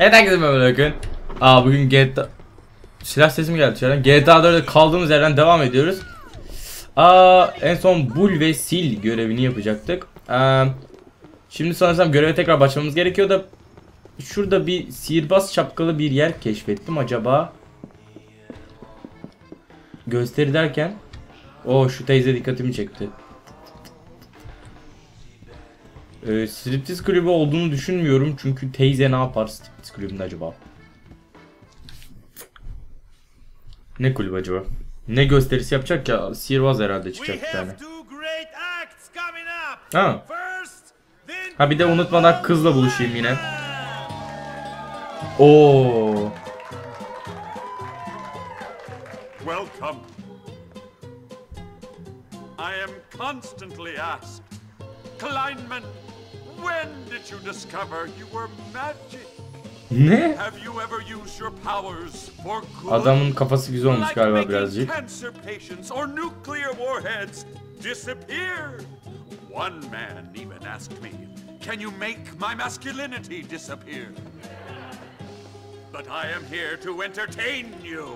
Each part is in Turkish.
Evet herkese merhaba bakın. Aa bugün GTA... Silah sesi mi geldi dışarıdan? GTA 4'de kaldığımız yerden devam ediyoruz. Aa en son bul ve sil görevini yapacaktık. Aa, şimdi sanırsam göreve tekrar başlamamız gerekiyor da şurada bir sihirbaz şapkalı bir yer keşfettim acaba. Gösteri derken o şu teyze dikkatimi çekti. Ee, striptiz kulübü olduğunu düşünmüyorum çünkü teyze ne yapar striptiz kulübünde acaba? Ne kulübü acaba? Ne gösterisi yapacak ya? Sihirbaz herhalde çıkacak bir tane. Ha. Ha bir de unutmadan kızla buluşayım yine. Oo. Welcome. I am constantly asked, Kleinman, when did you discover you were magic? Ne? Have you ever used your powers for good? Adamın kafası güzel olmuş galiba birazcık. cancer patients or nuclear warheads disappear. One man even asked me, "Can you make my masculinity disappear?" But I am here to entertain you,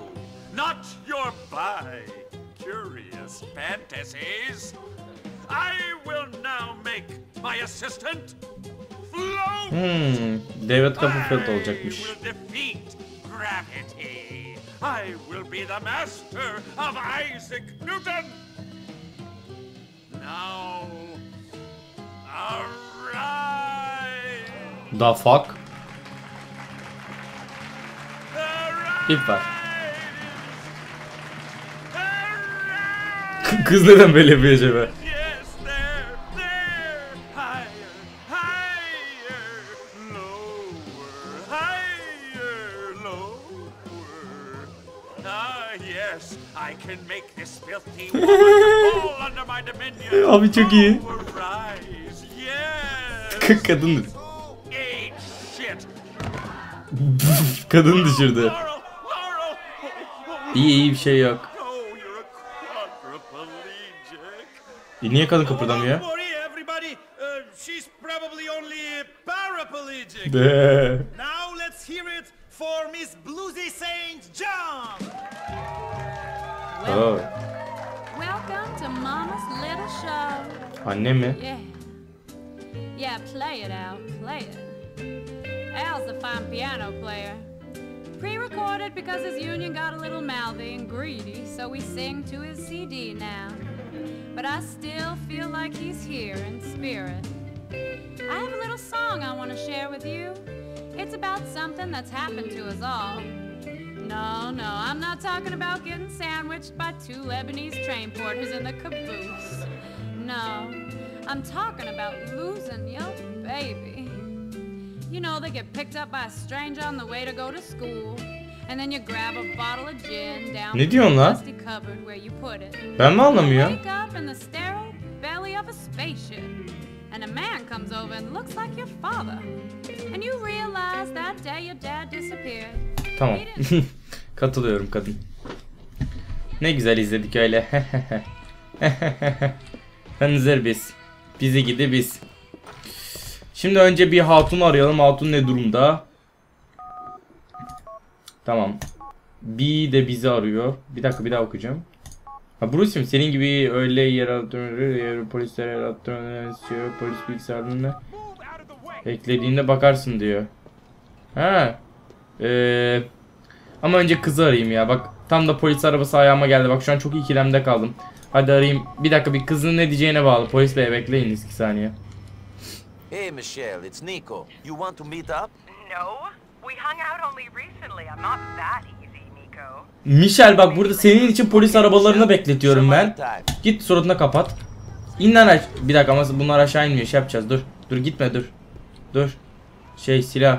not your bi-curious fantasies. I Hmm. David Copperfield olacakmış. I will be the master of Isaac Newton. Now, arise. The fuck? İp var. Kız neden böyle yapıyor acaba? Abi çok iyi. Kadın. Kadın düşürdü. İyi iyi bir şey yok. E niye kadın kıpırdamıyor? De. Now let's hear it for Miss Bluesy Saint John. Oo. Welcome to Mama's Little Show. Anne mi? Yeah. Yeah, play it, Al. Play it. Al's a fine piano player. Pre-recorded because his union got a little mouthy and greedy, so we sing to his CD now. But I still feel like he's here in spirit. I have a little song I want to share with you. It's about something that's happened to us all. No, no, I'm not talking about getting sandwiched by two Lebanese train porters in the caboose. No, I'm talking about losing your baby. You know, they get picked up by a stranger on the way to go to school. And then you grab a bottle of gin down Ne diyorsun the lan? dusty cupboard where you put it. Ben mi anlamıyorum? Wake up in the sterile belly of a spaceship, and a man comes over and looks like your father. And you realize that day your dad disappeared. Tamam. Katılıyorum kadın. Ne güzel izledik öyle. Hınzır biz. Bizi gidi biz. Şimdi önce bir hatun arayalım. Hatun ne durumda? Tamam. B de bizi arıyor. Bir dakika bir daha okuyacağım. Ha Bruce'im senin gibi öyle yer altı polisler yer altı polis bilgisayarlarına eklediğinde bakarsın diyor. Ha. Eee ama önce kızı arayayım ya. Bak tam da polis arabası ayağıma geldi. Bak şu an çok ikilemde kaldım. Hadi arayayım. Bir dakika bir kızın ne diyeceğine bağlı. Polis bey bekleyin iki saniye. Hey, Michelle, it's Nico. You want to meet up? No, we hung out only recently. I'm not that easy, Nico. Michel bak burada senin için polis arabalarını bekletiyorum ben. Git suratına kapat. İn lan aş- Bir dakika ama bunlar aşağı inmiyor. Şey yapacağız. Dur. Dur gitme dur. Dur. Şey silah.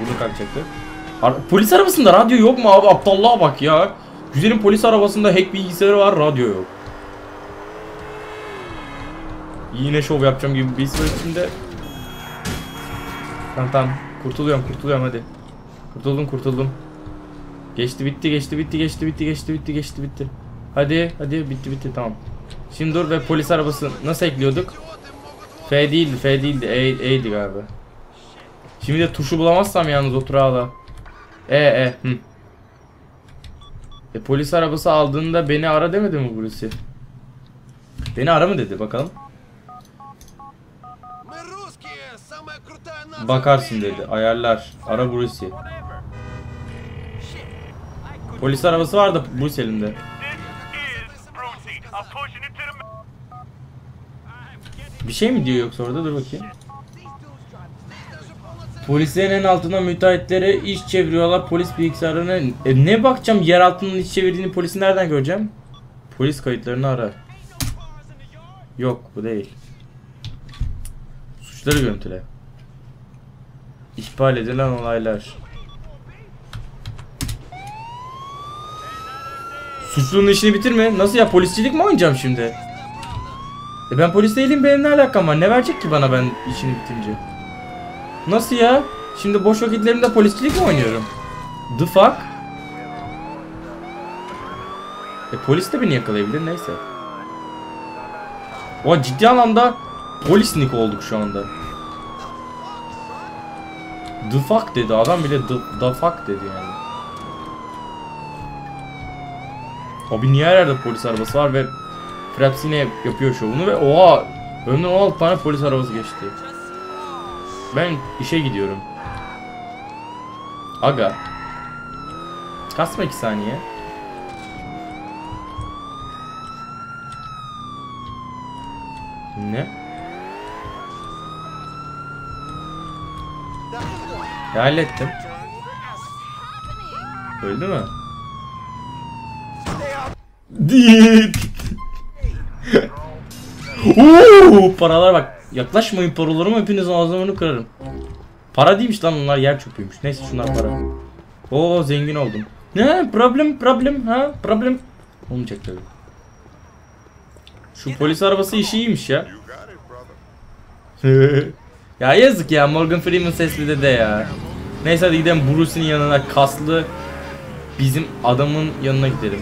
burnu kalkacaktı. Ara- polis arabasında radyo yok mu abi? Aptallığa bak ya. Güzelim polis arabasında hack bilgisayarı var, radyo yok. Yine şov yapacağım gibi bir his var. Tamam tamam. Kurtuluyorum, kurtuluyorum hadi. Kurtuldum, kurtuldum. Geçti, bitti, geçti, bitti, geçti, bitti, geçti, bitti, geçti, bitti. Hadi, hadi, bitti, bitti, tamam. Şimdi dur ve polis arabası nasıl ekliyorduk? F değildi, F değildi, E, E'ydi galiba. Şimdi de tuşu bulamazsam yalnız o turağı E, E, hı. E polis arabası aldığında beni ara demedi mi burası? Beni ara mı dedi bakalım. Bakarsın dedi. Ayarlar. Ara Bruce. Polis arabası vardı Bruce elinde. Bir şey mi diyor yoksa orada dur bakayım. Polislerin en altına müteahhitlere iş çeviriyorlar polis bilgisayarına. E, ne bakacağım yer altının iş çevirdiğini polisi nereden göreceğim? Polis kayıtlarını ara. Yok bu değil. Suçları görüntüle. İhbal edilen olaylar. Suçlunun işini bitirme. Nasıl ya polisçilik mi oynayacağım şimdi? E ben polis değilim benim ne alakam var? Ne verecek ki bana ben işini bitince? Nasıl ya? Şimdi boş vakitlerimde polisçilik mi oynuyorum? The fuck? E polis de beni yakalayabilir neyse. O ciddi anlamda polisnik olduk şu anda. The fuck dedi adam bile the, the fuck dedi yani. Abi niye her polis arabası var ve Fraps yine yapıyor şovunu ve oha önünden 16 tane polis arabası geçti. Ben işe gidiyorum. Aga. Kasma 2 saniye. Ne? Ya hallettim. Öldü mü? Dit. Oo, paralar bak. Yaklaşmayın paralarıma hepinizin ağzını kırarım. Para değilmiş lan onlar yer çöpüymüş. Neyse şunlar para. Oo zengin oldum. Ne problem problem ha problem. Olmayacak tabii. Şu polis arabası işi iyiymiş ya. ya yazık ya Morgan Freeman sesli dede ya. Neyse hadi gidelim Bruce'in yanına kaslı bizim adamın yanına gidelim.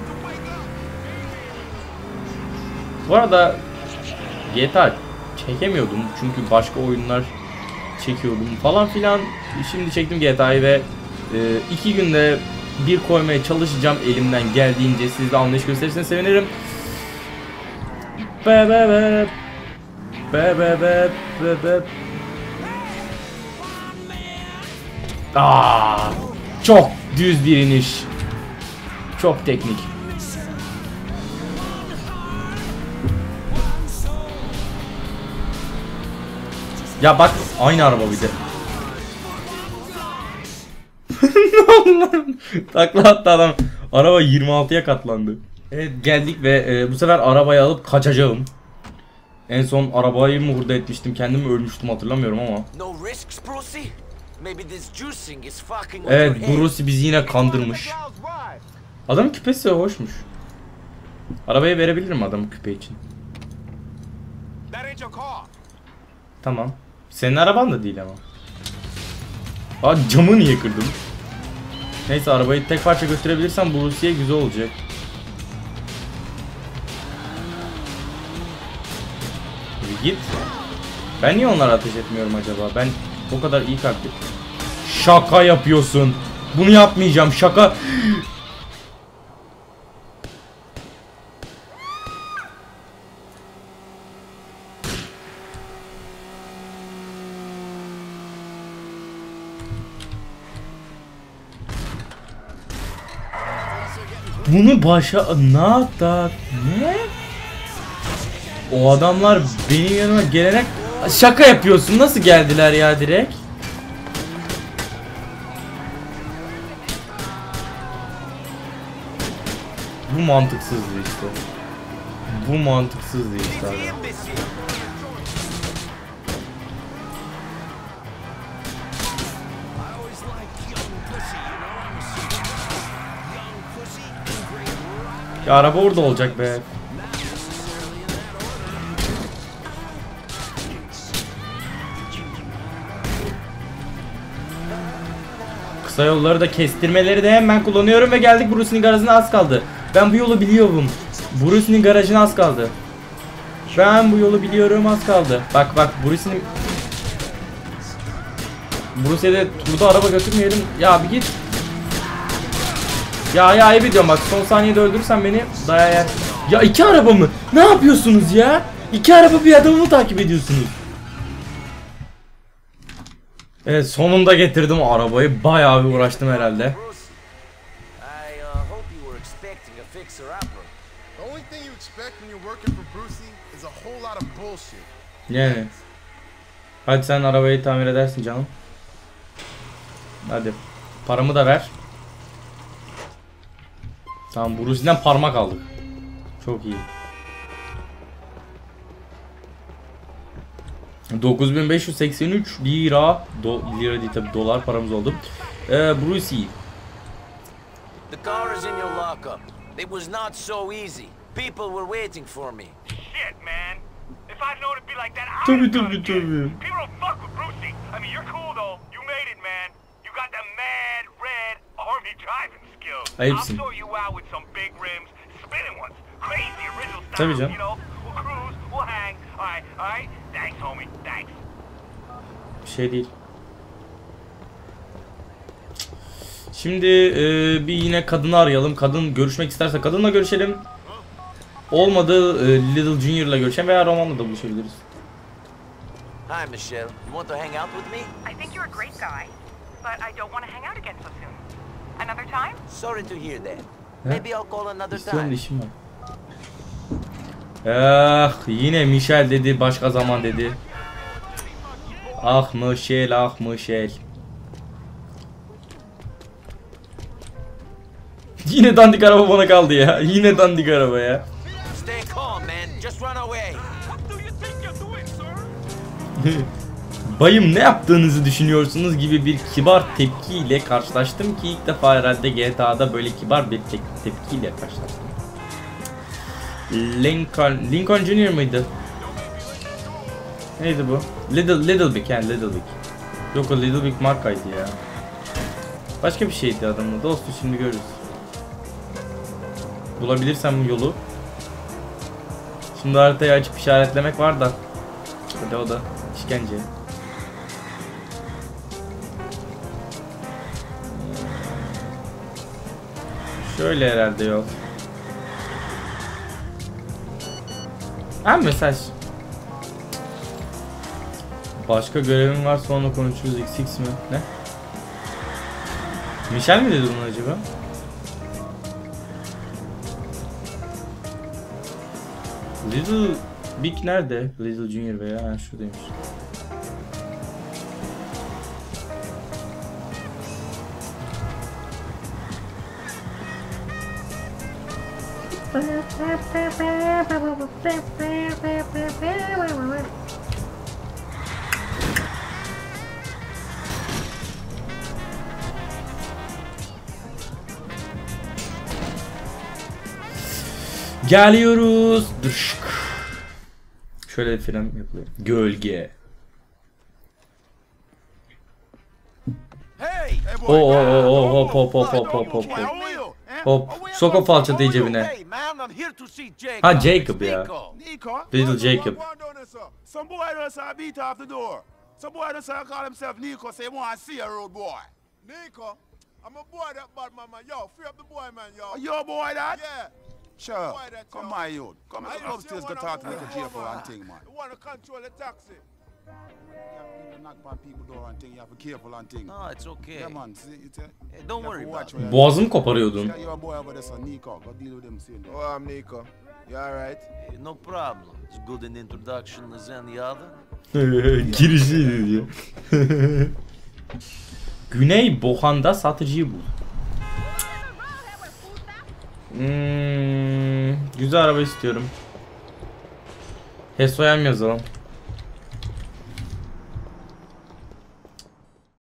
Bu arada GTA çekemiyordum çünkü başka oyunlar çekiyordum falan filan. Şimdi çektim GTA'yı ve e, iki günde bir koymaya çalışacağım elimden geldiğince. Siz de anlayış gösterirseniz sevinirim. Be be be. Be be be be be. Aa, çok düz bir iniş. Çok teknik. Ya bak aynı araba bir de. Takla attı adam. Araba 26'ya katlandı. Evet geldik ve e, bu sefer arabayı alıp kaçacağım. En son arabayı mı hurda etmiştim kendimi ölmüştüm hatırlamıyorum ama. Evet. Bruce bizi yine kandırmış. Adamın küpesi hoşmuş. Arabayı verebilirim adamın küpe için. Tamam. Senin araban da değil ama. Aa camı niye kırdım? Neyse arabayı tek parça götürebilirsem Bruce'ye güzel olacak. Bir git. Ben niye onlara ateş etmiyorum acaba? Ben o kadar iyi kalpli. Şaka yapıyorsun. Bunu yapmayacağım. Şaka. Bunu başa ne da ne? O adamlar benim yanıma gelerek şaka yapıyorsun. Nasıl geldiler ya direkt? Bu mantıksızdı işte. Bu mantıksızdı işte. Ya araba orada olacak be. Kısa yolları da kestirmeleri de hemen kullanıyorum ve geldik Bruce'nin garajına az kaldı. Ben bu yolu biliyorum. Bruce'nin garajına az kaldı. Ben bu yolu biliyorum az kaldı. Bak bak Bruce'nin Bruce'e de turda araba götürmeyelim. Ya bir git. Ya ya ayıp ediyorum bak son saniyede öldürürsen beni daya yer. Ya iki araba mı? Ne yapıyorsunuz ya? İki araba bir adamı mı takip ediyorsunuz? Evet sonunda getirdim o arabayı. Bayağı bir uğraştım herhalde. Uh. Yani. Hadi sen arabayı tamir edersin canım. Hadi. Paramı da ver. Tamam Bruce'den parmak aldık. Çok iyi. 9583 lira do, lira değil tabi dolar paramız oldu. Ee, Brucey. The car is in your lockup. It was not so easy. People were waiting for me. Shit, man. If I'd known it'd be like that, I'd Tabii, have done tabii, it. tabii. People don't fuck with Brucey. I mean, you're cool though. You made it, man. You got the mad army driving skills. Ayıpsın. I'll show you out with some big rims, spinning ones, crazy original style. Tabii canım. You know, we'll cruise, we'll hang. All right, all right. Thanks, homie. Thanks. Bir şey değil. Şimdi e, bir yine kadını arayalım. Kadın görüşmek isterse kadınla görüşelim. Olmadı e, Little Junior'la görüşelim veya Roman'la da buluşabiliriz. Hi, Michelle. You want to hang out with me? I think you're a great guy, but I don't want to hang out again so soon. Another time? Sorry to hear that. Maybe I'll call another time. işim var. Ah yine Michel dedi başka zaman dedi. Ah Michel ah Michel. Yine dandik araba bana kaldı ya. Yine dandik araba ya. Bayım ne yaptığınızı düşünüyorsunuz gibi bir kibar tepkiyle karşılaştım ki ilk defa herhalde GTA'da böyle kibar bir te- tepkiyle karşılaştım. Lincoln, Lincoln Junior mıydı? Neydi bu? Little Little Big yani Little Big. Yok o Little Big markaydı ya. Başka bir şeydi adamın. Dostu şimdi görürüz. Bulabilirsem yolu. Şimdi haritayı açıp işaretlemek var da. Hadi o da işkence. Şöyle herhalde yol. Ha mesaj. Başka görevim var sonra konuşuruz XX mi? Ne? Michel mi dedi bunu acaba? Little Big nerede? Little Junior veya ha şuradaymış. Geliyoruz. Dışk. Şöyle bir fren yapılıyor. Gölge. Oo oo oo hop hop hop hop hop hop hop. are you? Eh? Hop. Sok o falçatayı cebine. Hey, I'm here to see Jacob. Ha Jacob ya. Nico. Nico? Little Jacob. what- what down there, sir? Some boy just uh, beat off the door. Some boy just uh, call himself Nico, say want to see a road boy. Nico? I'm a boy that bad man, man. Yo, free up the boy, man, yo. Oh, your boy that? Yeah. Sure. Boy, that Come yo. my youth. Come I here upstairs, go talk to Nico J for one thing, man. You want to control the taxi? İt's it's Boğazımı koparıyordun. Oh, I'm Nico. You alright? Hey, no problem. As good an introduction as any other. Girişi diyor. Güney Bohan'da satıcıyı bul. Hmm, güzel araba istiyorum. Hesoyam yazalım.